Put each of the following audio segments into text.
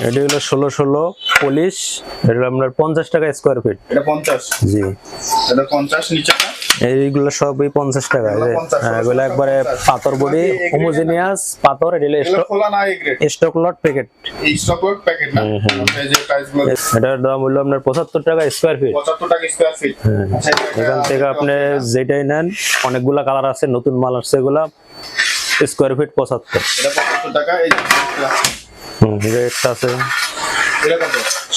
এটি হলো ষোলো ষোলো পলিশ এটা হলো আপনার পঞ্চাশ টাকা স্কোয়ার ফিট এটা পঞ্চাশ? জি। এটা পঞ্চাশ নিচেটা এইগুলো সবই পঞ্চাশ টাকা এই এগুলো 50 হ্যাঁ, এগুলো একবারে পাথর বডি হোমোজেনিয়াস পাথর এটা হলো এগুলো স্টক লট প্যাকেট এই স্টক আউট প্যাকেট না? এই যে প্রাইসগুলো এটার দাম হলো আপনার পঁচাত্তর টাকা স্কোয়ার ফিট পঁচাত্তর টাকা স্কোয়ার ফিট আচ্ছা এখান থেকে আপনি যেটাই নেন অনেকগুলা কালার আছে নতুন মাল আসছে এগুলা স্কোয়ার ফিট পঁচাত্তর। টাকা হুম আছে।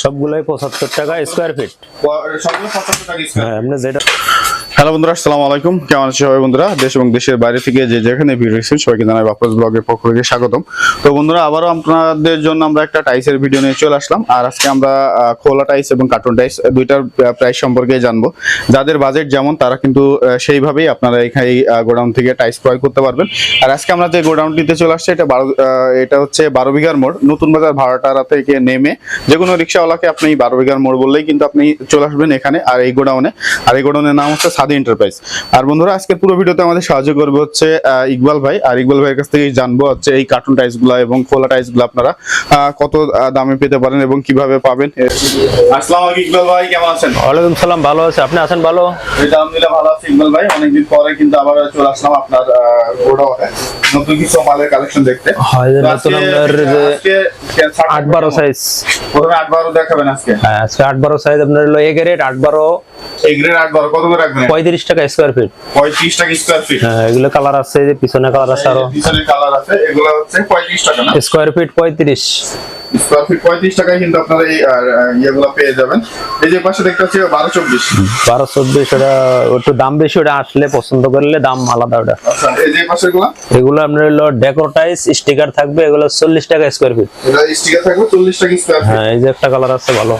সবগুলাই পঁচাত্তর টাকা স্কোয়ার ফিট সবগুলো পঁচাত্তর টাকা হ্যাঁ আপনি যেটা হ্যালো বন্ধুরা, আসসালামু আলাইকুম। কেমন আছেন সবাই বন্ধুরা? দেশ এবং দেশের বাইরে থেকে যে যেখানে ভিডিও দেখছেন, সবাইকে জানাই বাপস ব্লগের পক্ষ থেকে স্বাগতম। তো বন্ধুরা, আবারও আপনাদের জন্য আমরা একটা টাইসের ভিডিও নিয়ে চলে আসলাম। আর আজকে আমরা খোলা টাইস এবং কার্টুন টাইস দুইটার প্রাইস সম্পর্কে জানব। যাদের বাজেট যেমন, তারা কিন্তু সেইভাবেই আপনারা এখানে গোডাউন থেকে টাইস ক্রয় করতে পারবেন। আর আজকে আমরা যে গোডাউনটিতে চলে আসছে, এটা বারো এটা হচ্ছে বারো বিঘার মোড়। নতুন বাজার ভাড়াটারা থেকে নেমে যে কোনো রিক্সাওয়ালাকে আপনি বারো বিঘার মোড় বললেই কিন্তু আপনি চলে আসবেন এখানে, আর এই গোডাউনে। আর এই গোডাউনের নাম হচ্ছে সাথে এন্টারপ্রাইজ আর বন্ধুরা আজকের পুরো ভিডিওতে আমাদের সাহায্য করবে হচ্ছে ইকবাল ভাই। আর ইকবাল ভাইয়ের কাছ থেকে জানব হচ্ছে এই কার্টুন টাইসগুলো এবং খোলা টাইসগুলো আপনারা কত দামে পেতে পারেন এবং কীভাবে পাবেন। আসসালামু আলাইকুম ইকবাল ভাই কেমন আছেন? ওয়ালাইকুম সালাম ভালো আছেন আপনি আছেন ভালো? আলহামদুলিল্লাহ ভালো আছি ইকবাল ভাই। অনেকদিন পরে কিন্তু আবার চলে আসলাম আপনার গোডাউনে। নতুন কিছু মালের কালেকশন দেখতে। হয় নতুন আমাদের যে 8 12 সাইজ। প্রথমে 8 12 দেখাবেন আজকে। হ্যাঁ আজকে 8 12 সাইজ আপনার হলো এ গ্রেড 8 12 হ্যাঁ, বারো চব্বিশ। একটু দাম বেশি ওটা আসলে পছন্দ করলে দাম আলাদা ওটা। এগুলো আপনার ডেকোরটাইজ স্টিকার থাকবে এগুলো 40 টাকা স্কোয়ার ফিট স্টিকার থাকবে 40 টাকা স্কোয়ার ফিট হ্যাঁ এই যে একটা কালার আছে ভালো।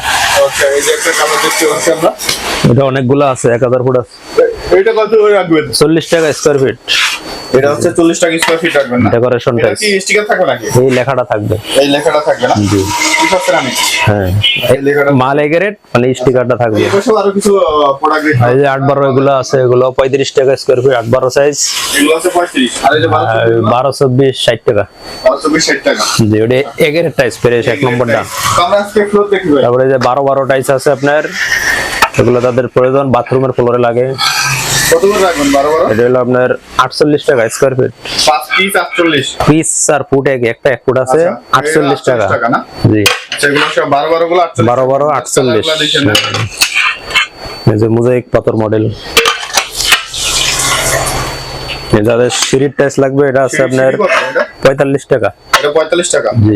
আচ্ছা এই যে একটা কালার দেখতে পাচ্ছি আমরা। এটা অনেকগুলো আছে এক হাজার ফুট আছে। এটা কত রাখবেন? চল্লিশ টাকা স্কোয়ার ফিট এটা হচ্ছে চল্লিশ টাকা স্কোয়ার ফিট রাখবেন না। ডেকোরেশন এটা টাইস কি স্টিকার থাকবে নাকি? এই লেখাটা থাকবে। এই লেখাটা থাকবে না? জি। হ্যাঁ। এই লেখাটা মাল এগারেট মানে স্টিকারটা থাকবে। পাশে আরও কিছু প্রোডাক্ট এই যে আট বারো এগুলো আছে এগুলো পঁয়ত্রিশ টাকা স্কোয়ার ফিট আট বারো সাইজ এগুলো আছে পঁয়ত্রিশ। আর এই যে বারো চব্বিশগুলো, বারো চব্বিশ ষাট টাকা। বারো চব্বিশ ষাট টাকা। জি ওটা টাইস ফ্রেশ এক নম্বরটা। তো আমরা আজকে ফ্লোর দেখব তারপরে যে বারো বারো টাইস আছে আপনার। এগুলো তাদের প্রয়োজন বাথরুমের ফ্লোরে লাগে। কত করে রাখবেন বারো বারো? এটা হলো আপনার আটচল্লিশ টাকা স্কোয়ার ফিট পাঁচ পিস আটচল্লিশ। পিস আর ফুট এক একটা এক ফুট আছে আচ্ছা, আটচল্লিশ এগুলো টাকা। টাকা না? জি। আচ্ছা এগুলো সবগুলো। এই যে মোজাইক পাথর মডেল যাদের সিঁড়ির টাইস লাগবে এটা আছে আপনার? পঁয়তাল্লিশ টাকা। এটা পঁয়তাল্লিশ টাকা? জি।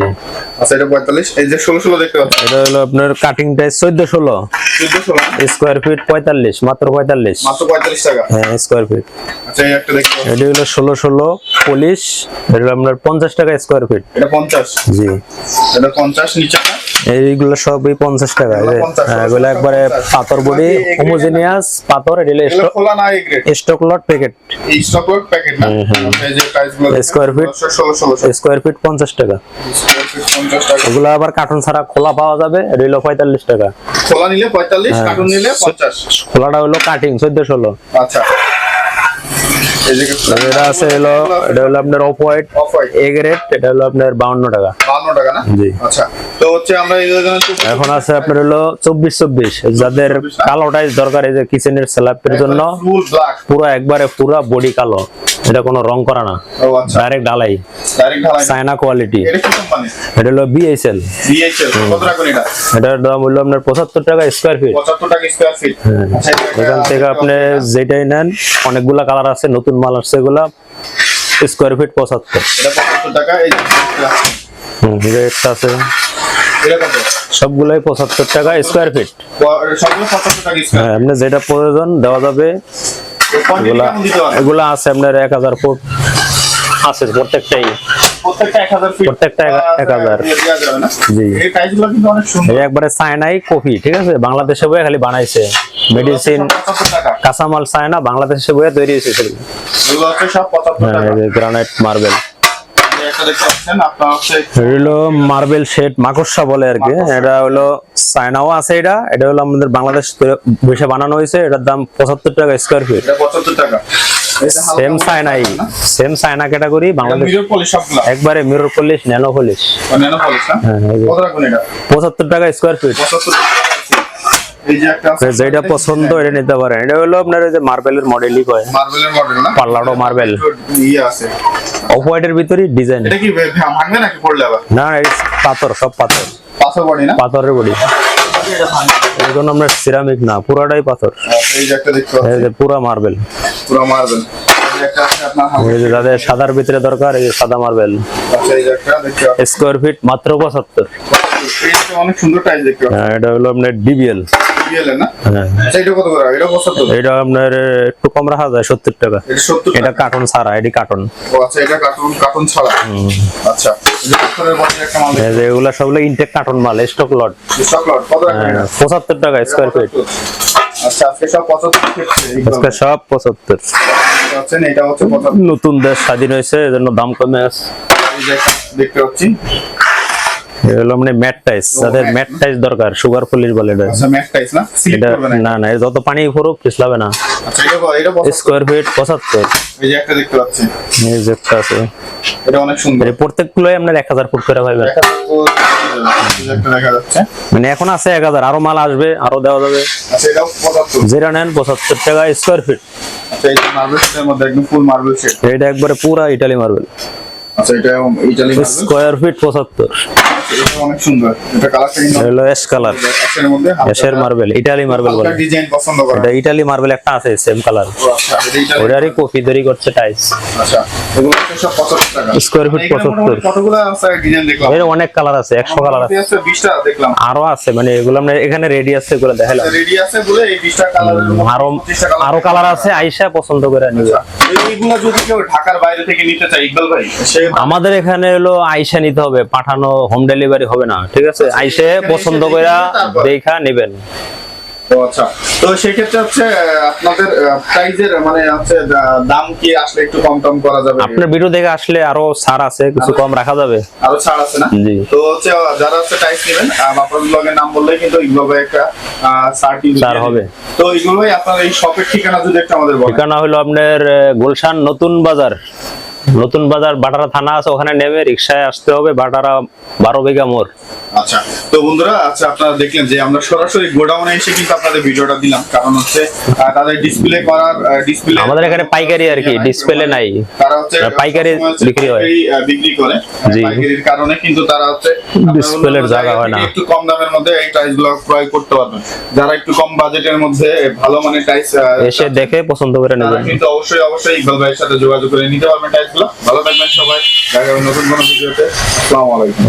আচ্ছা এটা পঁয়তাল্লিশ। এই যে ষোলো ষোলো দেখতে পাচ্ছি। এটা হলো আপনার কাটিং টাইস চোদ্দ ষোলো। চোদ্দ ষোলো? স্কয়ার স্কোয়ার ফিট পঁয়তাল্লিশ মাত্র পঁয়তাল্লিশ। মাত্র পঁয়তাল্লিশ টাকা? হ্যাঁ স্কোয়ার ফিট আচ্ছা এই একটা দেখতে এটা হলো ষোলো ষোলো পলিশ এটা হলো আপনার পঞ্চাশ টাকা স্কোয়ার ফিট এটা পঞ্চাশ? জি। এটা পঞ্চাশ নিচেটা এইগুলো সবই পঞ্চাশ টাকা। এই এগুলো 50, হ্যাঁ, এগুলো একবারে পাথর বডি হোমোজেনিয়াস পাথর stock lot packet square feet square feet পঞ্চাশ টাকা। এগুলো আবার কার্টুন ছাড়া খোলা পাওয়া যাবে হলো পঁয়তাল্লিশ টাকা। খোলা নিলে পঁয়তাল্লিশ হ্যাঁ। কার্টুন নিলে পঞ্চাশ। খোলাটা হলো কাটিং চোদ্দ ষোলো। আচ্ছা। এটা আছে হলো এটা হলো আপনার অফ হোয়াইট এ গ্রেড এটা হলো আপনার বাউন্ন টাকা। বান্ন টাকা না? জি। আচ্ছা তো হচ্ছে আমরা এখন আছে আপনার হলো চব্বিশ চব্বিশ। যাদের কালো টাইস দরকার এই যে কিচেনের স্ল্যাবের জন্য পুরো একবারে পুরো বডি কালো। এটা কোনো রং করা না। ও আচ্ছা। ডাইরেক্ট ঢালাই। ডাইরেক্ট চায়না কোয়ালিটি এটা হলো বিএসএল এটার দাম হলো আপনার পঁচাত্তর টাকা স্কোয়ার ফিট পঁচাত্তর টাকা স্কোয়ার ফিট আচ্ছা এখান থেকে আপনি যেটাই নেন অনেকগুলা কালার আছে নতুন মাল আসছে এগুলা স্কোয়ার ফিট পঁচাত্তর। এটা পঁচাত্তর টাকা এই যে এটা আছে। সবগুলাই পঁচাত্তর টাকা স্কোয়ার ফিট হ্যাঁ আপনি যেটা প্রয়োজন দেওয়া যাবে এগুলা আছে আপনার এক হাজার ফুট। আছে প্রত্যেকটাই। একবারে চায়নাই কফি ঠিক আছে? বাংলাদেশে বয়ে খালি বানাইছে। মেডিসিন কাঁচামাল চায়না বাংলাদেশে বয়ে তৈরি হয়েছে পঁচাত্তর হ্যাঁ গ্রানাইট মার্বেল একটা দেখতে পাচ্ছেন আপনার হচ্ছে হলো মার্বেল শেড মাকড়সা বলে আর কি এটা হলো চায়নাও আছে এটা। এটা হলো আমাদের বাংলাদেশ বসে বানানো হয়েছে। এটার দাম পঁচাত্তর টাকা স্কোয়ার ফিট পঁচাত্তর টাকা। সেম সাইনাই সেম সাইনা ক্যাটাগরি বাংলাদেশ মিরর পলিশ সবগুলা? একবারে mirror polish nano polish nano polish হ্যাঁ, কত রাখুন এটা? পঁচাত্তর টাকা স্কোয়ার ফিট 75 টাকা আছে। এই যে একটা আছে, যেটা পছন্দ এটা নিতে পারেন এটা হলো আপনার ওই যে মার্বেলের মডেলই কয় মার্বেলের মডেল না পাল্লাডো মার্বেল ইয়ে আছে অফ হোয়াইটের ভিতরে ডিজাইন এটা কি ভাঙবে নাকি পড়লে আবার না এটা পাথর সব পাথর পাথর বডি না পাথরের বডি এখন আমরা সিরামিক না পুরাটাই পাথর আচ্ছা, এই যে একটা দেখতে এই পাচ্ছি পুরা মার্বেল পুরো মার্বেল সাদার ভিতরে দরকার এই সাদা মার্বেল আচ্ছা স্কোয়ার ফিট মাত্র পঁচাত্তর অনেক সুন্দর দেখতে হ্যাঁ, এটা হলো আপনার ডিবিএল বিএল না? হ্যাঁ। আচ্ছা এটা কত করে? এটা 75 এটা আপনার একটু কম রাখা যায় সত্তর টাকা। এটা 70 এটা কার্টন ছাড়া কার্টন ও আচ্ছা এটা কার্টুন কার্টুন ছাড়া। আচ্ছা এগুলা সবগুলো ইনটেক কার্টন মাল স্টক লট কত টাকা স্কোয়ার ফিট আচ্ছা আজকে সব 75 আজকে সব পঁচাত্তর। আছেন এটা হচ্ছে 75 নতুন দেশ স্বাধীন হয়েছে এজন্য দাম কমে আছে। দেখতে পাচ্ছি। এগুলো মানে ম্যাট টাইস। যাদের ম্যাট। টাইস দরকার সুগার পলিশ বলে এটা। আচ্ছা ম্যাট টাইস না? এটা না না যত পানি পড়ুক পিছলাবে না। আচ্ছা এটা এটা 75 স্কোয়ার ফিট পঁচাত্তর। এই যে একটা দেখতে পাচ্ছি। এই যে একটা আছে। এটা অনেক সুন্দর। এই প্রত্যেকগুলোই আপনার এক হাজার ফুট করে মানে এখন আছে এক হাজার আরও মাল আসবে আরও দেওয়া যাবে। আচ্ছা 75 যেটা নেন পঁচাত্তর টাকা স্কোয়ার ফিট আচ্ছা যে মার্বেল মধ্যে একদম ফুল মার্বেল সেট এটা একবারে পুরা ইটালি মার্বেল আচ্ছা এটা ইটালি মার্বেল স্কোয়ার ফিট পঁচাত্তর। এটা অনেক সুন্দর। এটা কালারটা কিন্তু হলো অ্যাশ কালার অ্যাশের মধ্যে অ্যাশের মার্বেল ইটালি মার্বেল বলে। ডিজাইন পছন্দ করে। এটা ইটালি মার্বেল একটা আছে সেম কালার আচ্ছা এটা ইটালি ওটারই কপি তৈরি করছে টাইস আচ্ছা এগুলো সব 75 টাকা। Square feet 75 কতগুলো আছে ডিজাইন দেখলাম? এর অনেক কালার আছে একশো কালার আছে। আছে 20 টা দেখলাম। আরও আছে মানে এগুলো আমরা এখানে রেডি আছে এগুলো দেখালাম। রেডি আছে বলে এই 20 টা কালারের আরও কালার আরও কালার আছে আইসা পছন্দ করে নিবে। এইগুলো যদি কেউ ঢাকার বাইরে থেকে নিতে চায় ইকবাল ভাই আমাদের এখানে হলো আইসা নিতে হবে পাঠানো হোম ডেলিভারি হবে না ঠিক আছে? আইসে পছন্দ করে দেখে নেবেন। আচ্ছা। তো সেই হচ্ছে আপনাদের প্রাইজের মানে হচ্ছে দাম কি আসলে একটু কম টম করা যাবে? আপনার ভিডিও দেখে আসলে আরও ছাড় আছে কিছু কম রাখা যাবে। আরও ছাড় আছে না? জি। তো হচ্ছে যারা হচ্ছে টাইস নেবেন বাপার ব্লগের নাম বললে কিন্তু ইকবাল একটা ছাড় ছাড় হবে। তো ইকবাল আপনার এই শপের ঠিকানা যদি একটু আমাদের ঠিকানা হলো আপনার গুলশান নতুন বাজার। নতুন বাজার বাটারা থানা আছে ওখানে নেমে রিক্সায় আসতে হবে বাটারা বারো বিঘা মোড়। আচ্ছা তো বন্ধুরা আচ্ছা আপনারা দেখলেন যে আমরা সরাসরি গোডাউনে এসে কিন্তু আপনাদের ভিডিওটা দিলাম। কারণ হচ্ছে তাদের ডিসপ্লে করার ডিসপ্লে আমাদের এখানে পাইকারি আর কি, display নাই। তারা হচ্ছে পাইকারি বিক্রি হয়। বিক্রি করে। পাইকারির কারণে কিন্তু তারা হচ্ছে অন্যান্য জায়গা হয় না। একটু কম দামের মধ্যে এই টাইলসগুলো ক্রয় করতে পারবেন। যারা একটু কম বাজেটের মধ্যে ভালো মানের টাইলস এসে দেখে পছন্দ করে নেবেন। কিন্তু অবশ্যই অবশ্যই ইকবাল ভাইয়ের সাথে যোগাযোগ করে নিতে পারবেন টাইলসগুলো ভালো থাকবেন সবাই। দেখা হবে নতুন কোনো ভিডিওতে। আসসালামু আলাইকুম।